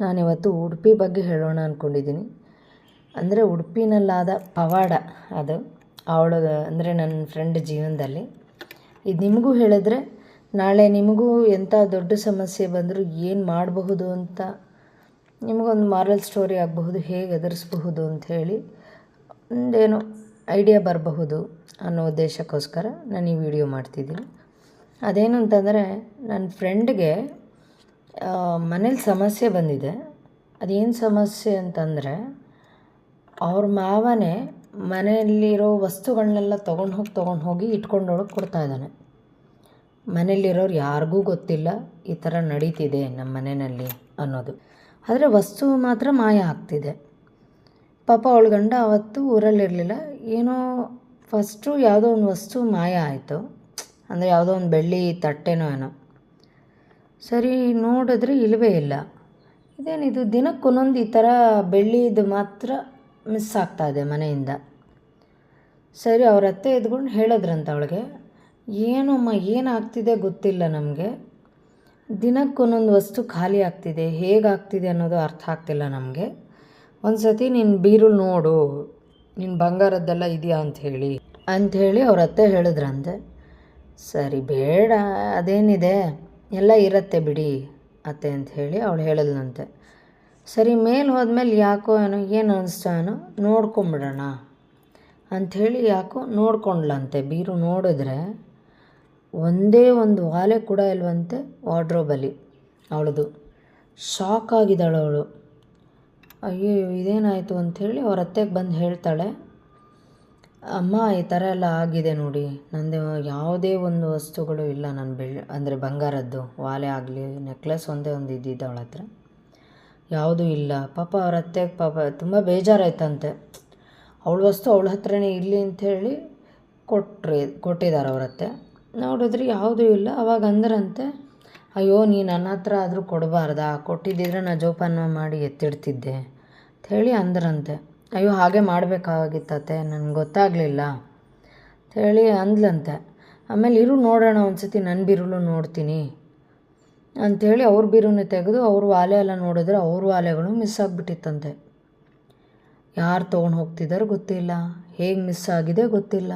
ನಾನಿವತ್ತು ಉಡುಪಿ ಬಗ್ಗೆ ಹೇಳೋಣ ಅಂದ್ಕೊಂಡಿದ್ದೀನಿ ಅಂದರೆ ಉಡುಪಿನಲ್ಲಾದ ಪವಾಡ ಅದು ಅವಳು ಅಂದರೆ ನನ್ನ ಫ್ರೆಂಡ್ ಜೀವನದಲ್ಲಿ. ಇದು ನಿಮಗೂ ಹೇಳಿದ್ರೆ, ನಾಳೆ ನಿಮಗೂ ಎಂಥ ದೊಡ್ಡ ಸಮಸ್ಯೆ ಬಂದರೂ ಏನು ಮಾಡಬಹುದು ಅಂತ, ನಿಮಗೊಂದು ಮಾರಲ್ ಸ್ಟೋರಿ ಆಗಬಹುದು, ಹೇಗೆ ಎದುರಿಸಬಹುದು ಅಂತ ಹೇಳಿ ಒಂದೇನೋ ಐಡಿಯಾ ಬರಬಹುದು ಅನ್ನೋ ಉದ್ದೇಶಕ್ಕೋಸ್ಕರ ನಾನು ಈ ವಿಡಿಯೋ ಮಾಡ್ತಿದ್ದೀನಿ. ಅದೇನು ಅಂತಂದರೆ ನನ್ನ ಫ್ರೆಂಡ್ಗೆ ಮನೇಲಿ ಸಮಸ್ಯೆ ಬಂದಿದೆ. ಅದೇನು ಸಮಸ್ಯೆ ಅಂತಂದರೆ, ಅವ್ರ ಮಾವನೇ ಮನೆಯಲ್ಲಿರೋ ವಸ್ತುಗಳನ್ನೆಲ್ಲ ತೊಗೊಂಡು ಹೋಗಿ ತೊಗೊಂಡು ಹೋಗಿ ಇಟ್ಕೊಂಡೊಳಗೆ ಕೊಡ್ತಾ ಇದ್ದಾನೆ. ಮನೆಯಲ್ಲಿರೋರು ಯಾರಿಗೂ ಗೊತ್ತಿಲ್ಲ ಈ ಥರ ನಡೀತಿದೆ ನಮ್ಮ ಮನೆಯಲ್ಲಿ ಅನ್ನೋದು. ಆದರೆ ವಸ್ತು ಮಾತ್ರ ಮಾಯ ಆಗ್ತಿದೆ. ಪಾಪ ಅವಳು ಗಂಡ ಅವತ್ತು ಊರಲ್ಲಿರಲಿಲ್ಲ. ಏನೋ ಫಸ್ಟು ಯಾವುದೋ ಒಂದು ವಸ್ತು ಮಾಯ ಆಯಿತು. ಅಂದರೆ ಯಾವುದೋ ಒಂದು ಬೆಳ್ಳಿ, ತಟ್ಟೆನೋ ಏನೋ. ಸರಿ ನೋಡಿದ್ರೆ ಇಲ್ಲವೇ ಇಲ್ಲ. ಇದೇನಿದು? ದಿನಕ್ಕೊಂದೊಂದು ಈ ಥರ ಬೆಳ್ಳಿದು ಮಾತ್ರ ಮಿಸ್ ಆಗ್ತಾ ಇದೆ ಮನೆಯಿಂದ. ಸರಿ, ಅವ್ರ ಅತ್ತೆ ಎದ್ಕೊಂಡು ಹೇಳಿದ್ರಂತ ಅವಳಿಗೆ. ಏನಮ್ಮ, ಏನಾಗ್ತಿದೆ ಗೊತ್ತಿಲ್ಲ ನಮಗೆ. ದಿನಕ್ಕೊಂದೊಂದು ವಸ್ತು ಖಾಲಿ ಆಗ್ತಿದೆ, ಹೇಗಾಗ್ತಿದೆ ಅನ್ನೋದು ಅರ್ಥ ಆಗ್ತಿಲ್ಲ ನಮಗೆ. ಒಂದು ಸತಿ ನಿನ್ನ ಬೀರು ನೋಡು ನಿನ್ನ ಬಂಗಾರದ್ದೆಲ್ಲ ಇದೆಯಾ ಅಂಥೇಳಿ ಅಂಥೇಳಿ ಅವ್ರ ಅತ್ತೆ ಹೇಳಿದ್ರಂತೆ. ಸರಿ, ಬೇಡ, ಅದೇನಿದೆ? ಎಲ್ಲ ಇರತ್ತೆ ಬಿಡಿ ಅತ್ತೆ ಅಂತ ಹೇಳಿ ಅವಳು ಹೇಳಿದ್ಲಂತೆ ಸರಿ, ಮೇಲೆ ಹೋದ್ಮೇಲೆ ಯಾಕೋ ಏನೋ, ಏನು ಅನಿಸ್ತಾ ಏನೋ, ನೋಡ್ಕೊಂಬಿಡೋಣ ಅಂಥೇಳಿ ಯಾಕೋ ನೋಡ್ಕೊಂಡ್ಲಂತೆ. ಬೀರು ನೋಡಿದ್ರೆ ಒಂದೇ ಒಂದು ವಾಲೆ ಕೂಡ ಇಲ್ವಂತೆ ವಾರ್ಡ್ರೋಬಲ್ಲಿ ಅವಳದು. ಶಾಕ್ ಆಗಿದ್ದಾಳೆ ಅವಳು. ಅಯ್ಯೋ ಇದೇನಾಯಿತು ಅಂಥೇಳಿ ಅವ್ರ ಅತ್ತೆಗೆ ಬಂದು ಹೇಳ್ತಾಳೆ. ಅಮ್ಮ, ಈ ಥರ ಎಲ್ಲ ಆಗಿದೆ ನೋಡಿ. ನನ್ನದು ಯಾವುದೇ ಒಂದು ವಸ್ತುಗಳು ಇಲ್ಲ ನನ್ನ ಬೆಳ್ಳಿ ಅಂದರೆ ಬಂಗಾರದ್ದು. ವಾಲೆ ಆಗಲಿ, ನೆಕ್ಲೆಸ್ ಒಂದೇ ಒಂದು ಇದ್ದಿದ್ದ ಅವಳ ಹತ್ರ. ಯಾವುದೂ ಇಲ್ಲ. ಪಾಪ ಅವ್ರ ಅತ್ತೆಗೆ ಪಾಪ, ತುಂಬ ಬೇಜಾರಾಯ್ತಂತೆ. ಅವಳ ವಸ್ತು ಅವಳ ಹತ್ರನೇ ಇರಲಿ ಅಂಥೇಳಿ ಕೊಟ್ರಿ ಕೊಟ್ಟಿದ್ದಾರೆ ಅವ್ರ ನೋಡಿದ್ರೆ ಯಾವುದೂ ಇಲ್ಲ. ಅವಾಗ ಅಂದ್ರಂತೆ, ಅಯ್ಯೋ ನೀ ನನ್ನ ಹತ್ರ ಆದರೂ ಕೊಡಬಾರ್ದಾ? ಕೊಟ್ಟಿದ್ದಿದ್ರೆ ನಾ ಜೋಪಾನ ಮಾಡಿ ಎತ್ತಿಡ್ತಿದ್ದೆ. ಅಂಥೇಳಿ ಅಂದ್ರಂತೆ. ಅಯ್ಯೋ, ಹಾಗೆ ಮಾಡಬೇಕಾಗಿತ್ತತೆ ನನಗೆ ಗೊತ್ತಾಗಲಿಲ್ಲ ಹೇಳಿ ಅಂದ್ಲಂತೆ. ಆಮೇಲೆ ಇರು ನೋಡೋಣ ಒಂದು ಸತಿ ನನ್ನ ಬಿರುಳು ನೋಡ್ತೀನಿ ಅಂಥೇಳಿ ಅವ್ರ ಬೀರುನೇ ತೆಗೆದು ಅವ್ರ ವಾಲೆ ಎಲ್ಲ ನೋಡಿದ್ರೆ ಅವ್ರ ವಾಲೆಗಳು ಮಿಸ್ ಆಗಿಬಿಟ್ಟಿತ್ತಂತೆ. ಯಾರು ತೊಗೊಂಡು ಹೋಗ್ತಿದ್ದಾರೆ ಗೊತ್ತಿಲ್ಲ, ಹೇಗೆ ಮಿಸ್ ಆಗಿದೆ ಗೊತ್ತಿಲ್ಲ.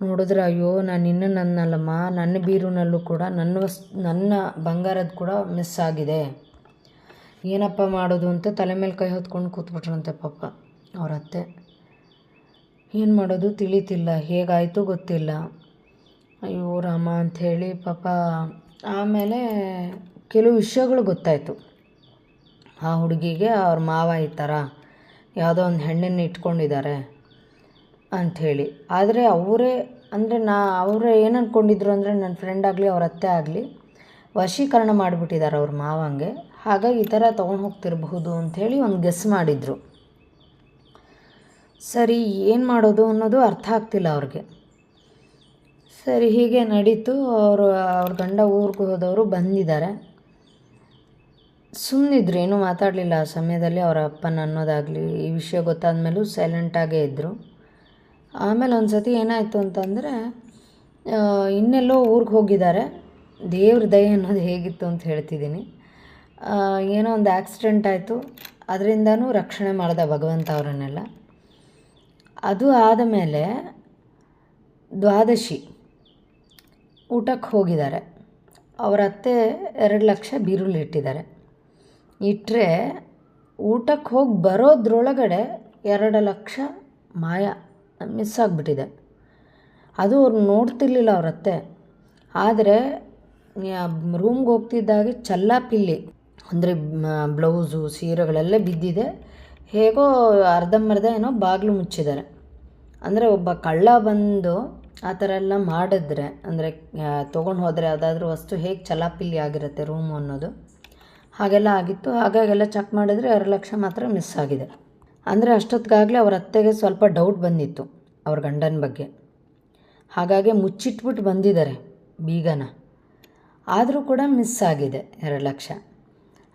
ನೋಡಿದ್ರೆ ಅಯ್ಯೋ, ನಾನು ಇನ್ನೂ ನನ್ನಲ್ಲಮ್ಮ, ನನ್ನ ಬೀರುನಲ್ಲೂ ಕೂಡ ನನ್ನ ವಸ್, ನನ್ನ ಬಂಗಾರದ ಕೂಡ ಮಿಸ್ ಆಗಿದೆ. ಏನಪ್ಪ ಮಾಡೋದು ಅಂತ ತಲೆ ಮೇಲೆ ಕೈ ಹೊತ್ಕೊಂಡು ಕೂತ್ಬಿಟ್ರಂತೆ ಪಾಪ. ಅವ್ರ ಅತ್ತೆ ಏನು ಮಾಡೋದು ತಿಳಿತಿಲ್ಲ, ಹೇಗಾಯಿತು ಗೊತ್ತಿಲ್ಲ. ಅಯ್ಯೋ ರಾಮ ಅಂಥೇಳಿ ಪಾಪ, ಆಮೇಲೆ ಕೆಲವು ವಿಷಯಗಳು ಗೊತ್ತಾಯಿತು. ಆ ಹುಡುಗಿಗೆ ಅವ್ರ ಮಾವ ಈ ಥರ ಯಾವುದೋ ಒಂದು ಹೆಣ್ಣನ್ನು ಇಟ್ಕೊಂಡಿದ್ದಾರೆ ಅಂಥೇಳಿ ಆದರೆ ಅವರೇ, ಅಂದರೆ ನಾ, ಅವರೇ ಏನು ಅಂದ್ಕೊಂಡಿದ್ರು ಅಂದರೆ ನನ್ನ ಫ್ರೆಂಡ್ ಆಗಲಿ, ಅವ್ರ ಅತ್ತೆ ಆಗಲಿ, ವಶೀಕರಣ ಮಾಡಿಬಿಟ್ಟಿದ್ದಾರೆ ಅವ್ರ ಮಾವಂಗೆ. ಹಾಗಾಗಿ ಈ ಥರ ತೊಗೊಂಡು ಹೋಗ್ತಿರಬಹುದು ಅಂಥೇಳಿ ಒಂದು ಗೆಸ್ ಮಾಡಿದರು. ಸರಿ, ಏನು ಮಾಡೋದು ಅನ್ನೋದು ಅರ್ಥ ಆಗ್ತಿಲ್ಲ ಅವ್ರಿಗೆ. ಸರಿ, ಹೀಗೆ ನಡೀತು. ಅವರು, ಅವ್ರ ಗಂಡ ಊರಿಗೆ ಹೋದವರು ಬಂದಿದ್ದಾರೆ. ಸುಮ್ಮನಿದ್ರು ಏನೂ ಮಾತಾಡಲಿಲ್ಲ ಆ ಸಮಯದಲ್ಲಿ. ಅವರ ಅಪ್ಪನ ಅನ್ನೋದಾಗಲಿ, ಈ ವಿಷಯ ಗೊತ್ತಾದ ಮೇಲೂ ಸೈಲೆಂಟಾಗೇ ಇದ್ದರು ಆಮೇಲೆ ಒಂದು ಸತಿ ಏನಾಯಿತು ಅಂತಂದರೆ ಇನ್ನೆಲ್ಲೋ ಊರಿಗೆ ಹೋಗಿದ್ದಾರೆ. ದೇವ್ರ ದಯ ಅನ್ನೋದು ಹೇಗಿತ್ತು ಅಂತ ಹೇಳ್ತಿದ್ದೀನಿ. ಏನೋ ಒಂದು ಆಕ್ಸಿಡೆಂಟ್ ಆಯಿತು. ಅದರಿಂದನೂ ರಕ್ಷಣೆ ಮಾಡಿದ ಭಗವಂತ ಅವರನ್ನೆಲ್ಲ. ಅದು ಆದ ಮೇಲೆ ದ್ವಾದಶಿ ಊಟಕ್ಕೆ ಹೋಗಿದ್ದಾರೆ. ಅವರ ಅತ್ತೆ ಎರಡು ಲಕ್ಷ ಬೀರುಳ್ಳಿ ಇಟ್ಟಿದ್ದಾರೆ. ಇಟ್ಟರೆ ಊಟಕ್ಕೆ ಹೋಗಿ ಬರೋದ್ರೊಳಗಡೆ ಎರಡು ಲಕ್ಷ ಮಾಯ ಮಿಸ್ ಆಗಿಬಿಟ್ಟಿದೆ. ಅದು ಅವ್ರು ನೋಡ್ತಿರ್ಲಿಲ್ಲ ಅವರತ್ತೆ ಆದರೆ ರೂಮ್ಗೆ ಹೋಗ್ತಿದ್ದಾಗೆ ಚಲ್ಲಾಪಿಲ್ಲಿ, ಅಂದರೆ ಬ್ಲೌಸು, ಸೀರೆಗಳೆಲ್ಲ ಬಿದ್ದಿದೆ. ಹೇಗೋ ಅರ್ಧಂಬರ್ಧ ಏನೋ ಬಾಗಿಲು ಮುಚ್ಚಿದ್ದಾರೆ. ಅಂದರೆ ಒಬ್ಬ ಕಳ್ಳ ಬಂದು ಆ ಥರ ಎಲ್ಲ ಮಾಡಿದ್ರೆ, ಅಂದರೆ ತೊಗೊಂಡು ಹೋದರೆ ಯಾವುದಾದ್ರೂ ವಸ್ತು ಹೇಗೆ ಚಲಾಪಿಲ್ಲಿ ಆಗಿರುತ್ತೆ ರೂಮು ಅನ್ನೋದು. ಹಾಗೆಲ್ಲ ಆಗಿತ್ತು. ಹಾಗಾಗೆಲ್ಲ ಚೆಕ್ ಮಾಡಿದ್ರೆ ಎರಡು ಲಕ್ಷ ಮಾತ್ರ ಮಿಸ್ ಆಗಿದೆ. ಅಂದರೆ ಅಷ್ಟೊತ್ತಿಗಾಗಲೇ ಅವ್ರ ಅತ್ತೆಗೆ ಸ್ವಲ್ಪ ಡೌಟ್ ಬಂದಿತ್ತು ಅವ್ರ ಗಂಡನ ಬಗ್ಗೆ. ಹಾಗಾಗಿ ಮುಚ್ಚಿಟ್ಬಿಟ್ಟು ಬಂದಿದ್ದಾರೆ ಬೀಗನ. ಆದರೂ ಕೂಡ ಮಿಸ್ ಆಗಿದೆ ಎರಡು ಲಕ್ಷ.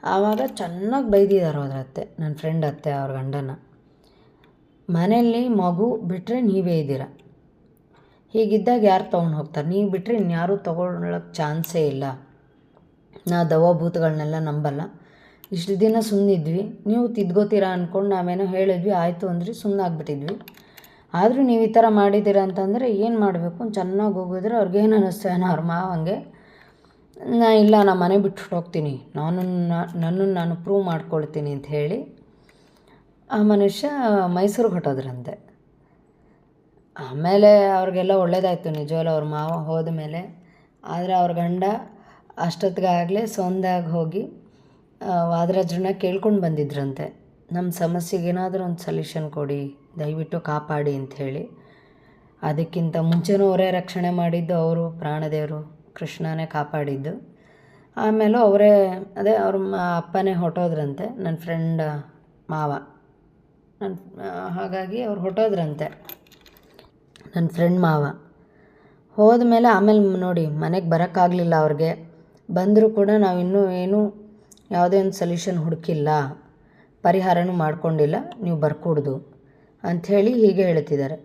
ಆವಾಗ ಚೆನ್ನಾಗಿ ಬೈದಿದ್ದಾರೆ ಅವ್ರ ಅತ್ತೆ ನನ್ನ ಫ್ರೆಂಡ್ ಅತ್ತೆ, ಅವ್ರ ಗಂಡನ. ಮನೆಯಲ್ಲಿ ಮಗು ಬಿಟ್ಟರೆ ನೀವೇ ಇದ್ದೀರ. ಹೀಗಿದ್ದಾಗ ಯಾರು ತೊಗೊಂಡು ಹೋಗ್ತಾರೆ? ನೀವು ಬಿಟ್ಟರೆ ಇನ್ಯಾರೂ ತೊಗೊಳಕ್ಕೆ ಚಾನ್ಸೇ ಇಲ್ಲ. ನಾ ದವಾಭೂತಗಳನ್ನೆಲ್ಲ ನಂಬಲ್ಲ. ಇಷ್ಟು ದಿನ ಸುಮ್ಮನಿದ್ವಿ ನೀವು ತಿದ್ಕೋತೀರಾ ಅಂದ್ಕೊಂಡು ನಾವೇನೋ ಹೇಳಿದ್ವಿ, ಆಯಿತು ಅಂದ್ರಿ ಸುಮ್ಮನಾಗ್ಬಿಟ್ಟಿದ್ವಿ ಆದರೂ ನೀವು ಈ ಥರ ಮಾಡಿದ್ದೀರ ಅಂತಂದರೆ ಏನು ಮಾಡಬೇಕು? ಚೆನ್ನಾಗಿ ಹೋಗಿದ್ರೆ ಅವ್ರಿಗೇನು ಅನ್ನಿಸ್ತು ಏನೋ ಅವ್ರ ಮಾವಂಗೆ. ನಾ, ಇಲ್ಲ, ನಾ ಮನೆ ಬಿಟ್ಟು ಹೋಗ್ತೀನಿ. ನಾನು ನನ್ನನ್ನು ನಾನು ಪ್ರೂವ್ ಮಾಡ್ಕೊಳ್ತೀನಿ ಅಂತ ಹೇಳಿ ಆ ಮನುಷ್ಯ ಮೈಸೂರಿಗೆ ಹೊಟ್ಟೋದ್ರಂತೆ ಆಮೇಲೆ ಅವ್ರಿಗೆಲ್ಲ ಒಳ್ಳೇದಾಯಿತು ನಿಜವಲ್ಲ ಅವ್ರ ಮಾವ ಹೋದ ಮೇಲೆ. ಆದರೆ ಅವ್ರ ಗಂಡ ಅಷ್ಟೊತ್ತಿಗಾಗಲೇ ಸೊಂದಾಗಿ ಹೋಗಿ ವಾದರಾಜ್ರನ್ನ ಕೇಳ್ಕೊಂಡು ಬಂದಿದ್ರಂತೆ. ನಮ್ಮ ಸಮಸ್ಯೆಗೆ ಏನಾದರೂ ಒಂದು ಸೊಲ್ಯೂಷನ್ ಕೊಡಿ, ದಯವಿಟ್ಟು ಕಾಪಾಡಿ ಅಂಥೇಳಿ ಅದಕ್ಕಿಂತ ಮುಂಚೆನೂ ಅವರೇ ರಕ್ಷಣೆ ಮಾಡಿದ್ದು ಅವರು, ಪ್ರಾಣದೇವರು. ಕೃಷ್ಣನೇ ಕಾಪಾಡಿದ್ದು. ಆಮೇಲೆ ಅವರೇ, ಅದೇ ಅವ್ರ ಅಪ್ಪನೇ ಹೊಟ್ಟೋದ್ರಂತೆ ನನ್ನ ಫ್ರೆಂಡ್ ಮಾವ. ನನ್ನ ಹಾಗಾಗಿ ಅವ್ರು ಹೊಟ್ಟೋದ್ರಂತೆ ನನ್ನ ಫ್ರೆಂಡ್ ಮಾವ. ಹೋದ ಮೇಲೆ ಆಮೇಲೆ ನೋಡಿ, ಮನೆಗೆ ಬರೋಕ್ಕಾಗಲಿಲ್ಲ ಅವ್ರಿಗೆ. ಬಂದರೂ ಕೂಡ ನಾವಿನ್ನೂ ಏನೂ, ಯಾವುದೇ ಒಂದು ಸೊಲ್ಯೂಷನ್ ಹುಡುಕಿಲ್ಲ. ಪರಿಹಾರನೂ ಮಾಡ್ಕೊಂಡಿಲ್ಲ, ನೀವು ಬರ್ಕೂಡ್ದು ಅಂಥೇಳಿ ಹೀಗೆ ಹೇಳ್ತಿದ್ದಾರೆ.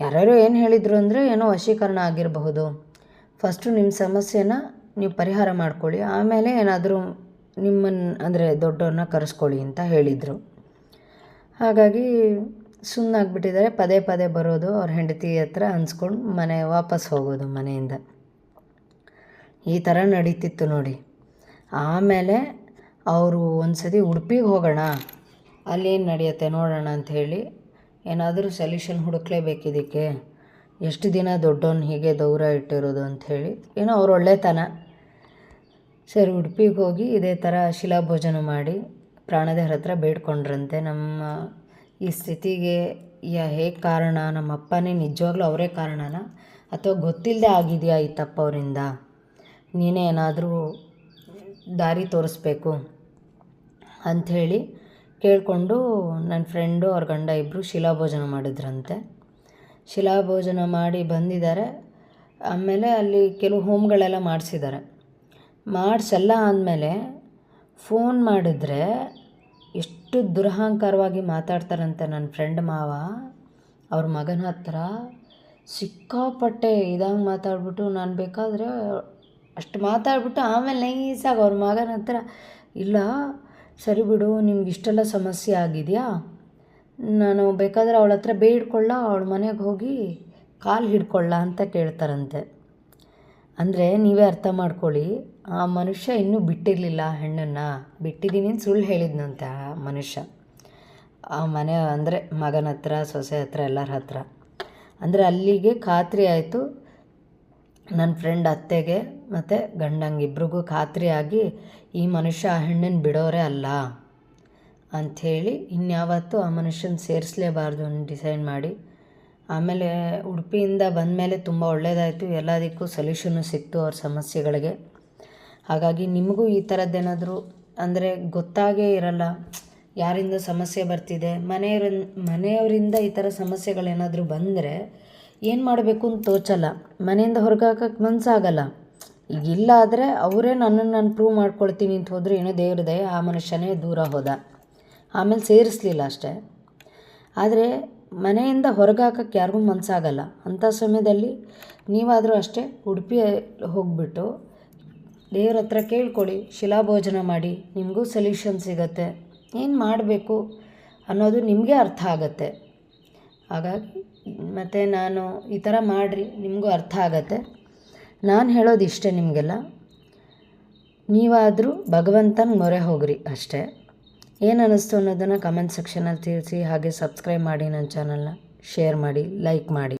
ಯಾರ್ಯಾರು ಏನು ಹೇಳಿದರು ಅಂದರೆ ಏನೋ ವಶೀಕರಣ ಆಗಿರಬಹುದು. ಫಸ್ಟು ನಿಮ್ಮ ಸಮಸ್ಯೆನ ನೀವು ಪರಿಹಾರ ಮಾಡ್ಕೊಳ್ಳಿ. ಆಮೇಲೆ ಏನಾದರೂ ನಿಮ್ಮನ್ನು ಅಂದರೆ ದೊಡ್ಡವ್ರನ್ನ ಕರೆಸ್ಕೊಳ್ಳಿ ಅಂತ ಹೇಳಿದರು. ಹಾಗಾಗಿ ಸುಮ್ಮನಾಗ್ಬಿಟ್ಟಿದ್ದಾರೆ ಪದೇ ಪದೇ ಬರೋದು ಅವ್ರ ಹೆಂಡತಿ ಹತ್ರ ಅನ್ಸ್ಕೊಂಡು ಮನೆ ವಾಪಸ್ ಹೋಗೋದು ಮನೆಯಿಂದ. ಈ ಥರ ನಡೀತಿತ್ತು ನೋಡಿ. ಆಮೇಲೆ ಅವರು ಒಂದು ಸತಿ ಉಡುಪಿಗೆ ಹೋಗೋಣ, ಅಲ್ಲೇನು ನಡೆಯುತ್ತೆ ನೋಡೋಣ ಅಂಥೇಳಿ ಏನಾದರೂ ಸೊಲ್ಯೂಷನ್ ಹುಡುಕ್ಲೇಬೇಕು ಇದಕ್ಕೆ ಎಷ್ಟು ದಿನ ದೊಡ್ಡವನು ಹೀಗೆ ದೌರ ಇಟ್ಟಿರೋದು ಅಂಥೇಳಿ ಏನೋ ಅವ್ರು ಒಳ್ಳೆತನ. ಸರಿ, ಉಡುಪಿಗೆ ಹೋಗಿ ಇದೇ ಥರ ಶಿಲಾಭೋಜನ ಮಾಡಿ ಪ್ರಾಣದೇವ್ರ ಹತ್ರ ಬೇಡ್ಕೊಂಡ್ರಂತೆ. ನಮ್ಮ ಈ ಸ್ಥಿತಿಗೆ ಯಾ ಹೇಗೆ ಕಾರಣ? ನಮ್ಮ ಅಪ್ಪನೇ ನಿಜವಾಗ್ಲೂ ಅವರೇ ಕಾರಣನ? ಅಥವಾ ಗೊತ್ತಿಲ್ಲದೆ ಆಗಿದೆಯಾ ಈ ತಪ್ಪವರಿಂದ ನೀನೇ ಏನಾದರೂ ದಾರಿ ತೋರಿಸ್ಬೇಕು ಅಂಥೇಳಿ ಕೇಳಿಕೊಂಡು ನನ್ನ ಫ್ರೆಂಡು ಅವ್ರ ಗಂಡ ಇಬ್ಬರು ಶಿಲಾಭೋಜನ ಮಾಡಿದ್ರಂತೆ. ಶಿಲಾಭೋಜನ ಮಾಡಿ ಬಂದಿದ್ದಾರೆ. ಆಮೇಲೆ ಅಲ್ಲಿ ಕೆಲವು ಹೋಮ್ಗಳೆಲ್ಲ ಮಾಡಿಸಿದ್ದಾರೆ. ಮಾಡಿಸಲ್ಲ ಅಂದಮೇಲೆ ಫೋನ್ ಮಾಡಿದ್ರೆ ಎಷ್ಟು ದುರಹಂಕಾರವಾಗಿ ಮಾತಾಡ್ತಾರಂತೆ ನನ್ನ ಫ್ರೆಂಡ್ ಮಾವ. ಅವ್ರ ಮಗನ ಹತ್ರ ಸಿಕ್ಕಾಪಟ್ಟೆ ಇದಂಗೆ ಮಾತಾಡ್ಬಿಟ್ಟು ನಾನು ಬೇಕಾದರೆ ಅಷ್ಟು ಮಾತಾಡ್ಬಿಟ್ಟು ಆಮೇಲೆ ನೈಸಾಗಿ ಅವ್ರ ಮಗನ ಹತ್ರ, ಇಲ್ಲ, ಸರಿ ಬಿಡು, ನಿಮ್ಗೆ ಇಷ್ಟೆಲ್ಲ ಸಮಸ್ಯೆ ಆಗಿದೆಯಾ? ನಾನು ಬೇಕಾದರೆ ಅವಳ ಹತ್ರ ಬೇಡ್ಕೊಳ್ಳ ಅವಳ ಮನೆಗೆ ಹೋಗಿ ಕಾಲು ಹಿಡ್ಕೊಳ್ಳ ಅಂತ ಕೇಳ್ತಾರಂತೆ. ಅಂದರೆ ನೀವೇ ಅರ್ಥ ಮಾಡ್ಕೊಳ್ಳಿ, ಆ ಮನುಷ್ಯ ಇನ್ನೂ ಬಿಟ್ಟಿರಲಿಲ್ಲ ಹೆಣ್ಣನ್ನು. ಬಿಟ್ಟಿದ್ದೀನಿ ಅಂತ ಸುಳ್ಳು ಹೇಳಿದ್ನಂತೆ ಆ ಮನುಷ್ಯ. ಆ ಮನೆ ಅಂದರೆ ಮಗನ ಹತ್ರ, ಸೊಸೆ ಹತ್ರ, ಎಲ್ಲರ ಹತ್ರ. ಅಂದರೆ ಅಲ್ಲಿಗೆ ಖಾತ್ರಿ ಆಯಿತು. ನನ್ನ ಫ್ರೆಂಡ್ ಅತ್ತೆಗೆ ಮತ್ತು ಗಂಡಂಗೆ ಇಬ್ರಿಗೂ ಖಾತ್ರಿ ಆಗಿ ಈ ಮನುಷ್ಯ ಆ ಹೆಣ್ಣನ್ನು ಬಿಡೋರೇ ಅಲ್ಲ. ಅಂಥೇಳಿ ಇನ್ಯಾವತ್ತೂ ಆ ಮನುಷ್ಯನ ಸೇರಿಸಲೇಬಾರ್ದು ಅಂತ ಡಿಸೈಡ್ ಮಾಡಿ. ಆಮೇಲೆ ಉಡುಪಿಯಿಂದ ಬಂದಮೇಲೆ ತುಂಬ ಒಳ್ಳೆಯದಾಯಿತು ಎಲ್ಲದಕ್ಕೂ ಸೊಲ್ಯೂಷನ್ನು ಸಿಕ್ತು ಅವ್ರ ಸಮಸ್ಯೆಗಳಿಗೆ. ಹಾಗಾಗಿ ನಿಮಗೂ ಈ ಥರದ್ದೇನಾದರೂ ಅಂದರೆ ಗೊತ್ತಾಗೇ ಇರಲ್ಲ. ಯಾರಿಂದ ಸಮಸ್ಯೆ ಬರ್ತಿದೆ? ಮನೆಯವ್ರ, ಮನೆಯವರಿಂದ ಈ ಥರ ಸಮಸ್ಯೆಗಳೇನಾದರೂ ಬಂದರೆ ಏನು ಮಾಡಬೇಕು ಅಂತ ತೋಚಲ್ಲ. ಮನೆಯಿಂದ ಹೊರಗಾಕಕ್ಕೆ ಮನಸ್ಸಾಗಲ್ಲ ಈಗ ಇಲ್ಲ ಆದರೆ ಅವರೇ ನನ್ನನ್ನು ನಾನು ಪ್ರೂವ್ ಮಾಡ್ಕೊಳ್ತೀನಿ ಅಂತ ಹೋದರೆ ಏನೋ ದೇವ್ರದಯ ಆ ಮನುಷ್ಯನೇ ದೂರ ಹೋದ. ಆಮೇಲೆ ಸೇರಿಸ್ಲಿಲ್ಲ ಅಷ್ಟೇ. ಆದರೆ ಮನೆಯಿಂದ ಹೊರಗೆ ಹಾಕಕ್ಕೆ ಯಾರಿಗೂ ಮನಸ್ಸಾಗಲ್ಲ ಅಂಥ ಸಮಯದಲ್ಲಿ ನೀವಾದರೂ ಅಷ್ಟೇ ಉಡುಪಿ ಹೋಗಿಬಿಟ್ಟು ದೇವ್ರ ಹತ್ರ ಕೇಳ್ಕೊಳ್ಳಿ ಶಿಲಾಭೋಜನ ಮಾಡಿ, ನಿಮಗೂ ಸೊಲ್ಯೂಷನ್ ಸಿಗತ್ತೆ. ಏನು ಮಾಡಬೇಕು ಅನ್ನೋದು ನಿಮಗೆ ಅರ್ಥ ಆಗತ್ತೆ. ಹಾಗಾಗಿ ಮತ್ತು ನಾನು ಈ ಥರ ಮಾಡಿರಿ, ನಿಮಗೂ ಅರ್ಥ ಆಗತ್ತೆ. ನಾನು ಹೇಳೋದು ಇಷ್ಟೇ ನಿಮಗೆಲ್ಲ. ನೀವಾದರೂ ಭಗವಂತನ ಮೊರೆ ಹೋಗ್ರಿ ಅಷ್ಟೇ. ಏನು ಅನ್ನಿಸ್ತು ಅನ್ನೋದನ್ನು ಕಮೆಂಟ್ ಸೆಕ್ಷನಲ್ಲಿ ತಿಳಿಸಿ, ಹಾಗೆ ಸಬ್ಸ್ಕ್ರೈಬ್ ಮಾಡಿ ನನ್ನ ಚಾನಲ್ನ ಶೇರ್ ಮಾಡಿ ಲೈಕ್ ಮಾಡಿ.